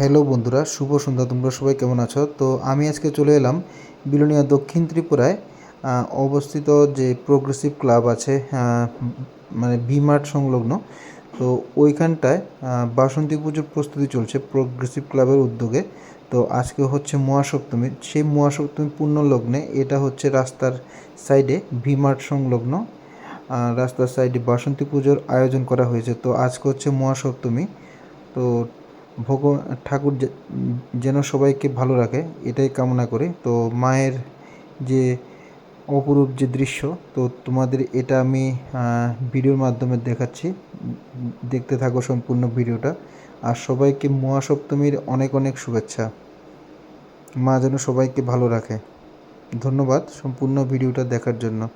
Hello বন্ধুরা, শুভ সন্ধ্যা, তোমরা সবাই কেমন আছো? তো আমি আজকে চলে এলাম বিলোনিয়া দক্ষিণ ত্রিপুরায় অবস্থিত যে প্রোগ্রেসিভ ক্লাব আছে মানে ভিমার্ট সংলগ্ন। তো ওইখানটায় বাসন্তী পুজোর প্রস্তুতি চলছে প্রোগ্রেসিভ ক্লাবের উদ্যোগে। তো আজকে হচ্ছে মহাসপ্তমী। সেই মহাসপ্তমী পূর্ণ লগ্নে এটা হচ্ছে রাস্তার সাইডে ভিমার্ট সংলগ্ন রাস্তার সাইডে বাসন্তী পুজোর আয়োজন করা হয়েছে। তো আজকে হচ্ছে মহাসপ্তমী। তো ভগবান, ঠাকুর যেন সবাইকে ভালো রাখে, এটাই কামনা করি। তো মায়ের যে অপরূপ যে দৃশ্য, তো তোমাদের এটা আমি ভিডিওর মাধ্যমে দেখাচ্ছি। দেখতে থাকো সম্পূর্ণ ভিডিওটা। আর সবাইকে মহাসপ্তমীর অনেক অনেক শুভেচ্ছা। মা যেন সবাইকে ভালো রাখে। ধন্যবাদ সম্পূর্ণ ভিডিওটা দেখার জন্য।